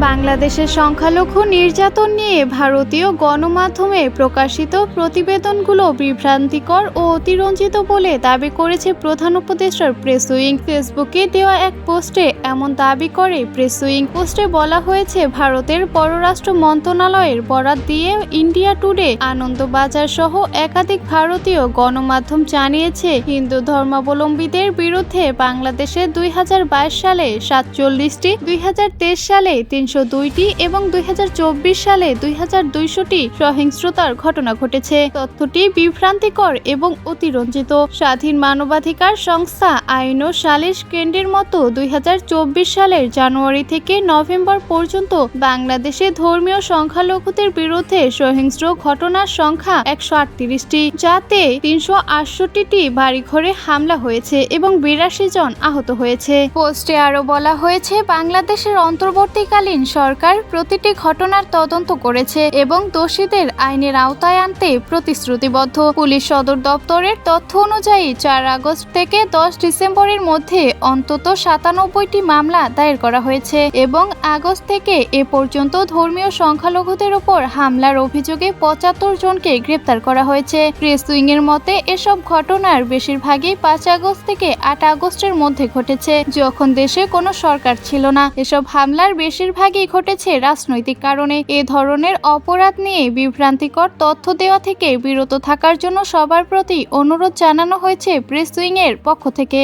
বাংলাদেশের সংখ্যালঘু নির্যাতন নিয়ে ভারতীয় গণমাধ্যমে প্রকাশিত প্রতিবেদনগুলো বিভ্রান্তিকর ও অতিরঞ্জিত বলে দাবি করেছে প্রধান উপদেষ্টার প্রেস উইং। ফেসবুকে দেওয়া এক পোস্টে এমন দাবি করে, প্রেস উইং পোস্টে বলা হয়েছে, ভারতের পররাষ্ট্র মন্ত্রণালয়ের বরাত দিয়ে ইন্ডিয়া টুডে আনন্দবাজার সহ একাধিক ভারতীয় গণমাধ্যম জানিয়েছে, হিন্দু ধর্মাবলম্বীদের বিরুদ্ধে বাংলাদেশে দুই হাজার বাইশ সালে সাতচল্লিশটি, দুই হাজার তেইশ সালে তিনশো দুইটি এবং দুই হাজার চব্বিশ সালে দুই দুইশোটি সহিংসতার ঘটনা ঘটেছে। তথ্যটি বিভ্রান্তিকর এবং অতিরঞ্জিত। স্বাধীন মানবাধিকার সংস্থা আইন ও সালিশ কেন্দ্রের মতো দুই হাজার চব্বিশ সালের জানুয়ারি থেকে নভেম্বর পর্যন্ত বাংলাদেশে ধর্মীয় সংখ্যালঘুদের বিরুদ্ধে সহিংস্র ঘটনার সংখ্যা একশো আটত্রিশটি, যাতে তিনশো আটষট্টিটি বাড়িঘরে হামলা হয়েছে এবং বিরাশি জন আহত হয়েছে। পোস্টে আরও বলা হয়েছে, বাংলাদেশের অন্তর্বর্তীকালীন সরকার প্রতিটি ঘটনার তদন্ত করেছে এবং দোষীদের আইনের আওতায় আনতে প্রতিশ্রুতিবদ্ধ। পুলিশ সদর দপ্তরের তথ্য অনুযায়ী চার আগস্ট থেকে দশ ডিসেম্বরের মধ্যে অন্তত সাতানব্বইটি মামলা দায়ের করা হয়েছে এবং আগস্ট থেকে এ পর্যন্ত ধর্মীয় সংখ্যালঘুদের উপর হামলার অভিযোগে পঁচাত্তর জনকে গ্রেপ্তার করা হয়েছে। প্রেস এর মতে, এসব ঘটনার বেশিরভাগই পাঁচ আগস্ট থেকে আট আগস্টের মধ্যে ঘটেছে। যখন দেশে কোনো সরকার ছিল না, এসব হামলার বেশিরভাগই ঘটেছে রাজনৈতিক কারণে। এ ধরনের অপরাধ নিয়ে বিভ্রান্তিকর তথ্য দেওয়া থেকে বিরত থাকার জন্য সবার প্রতি অনুরোধ জানানো হয়েছে প্রেস উইং এর পক্ষ থেকে।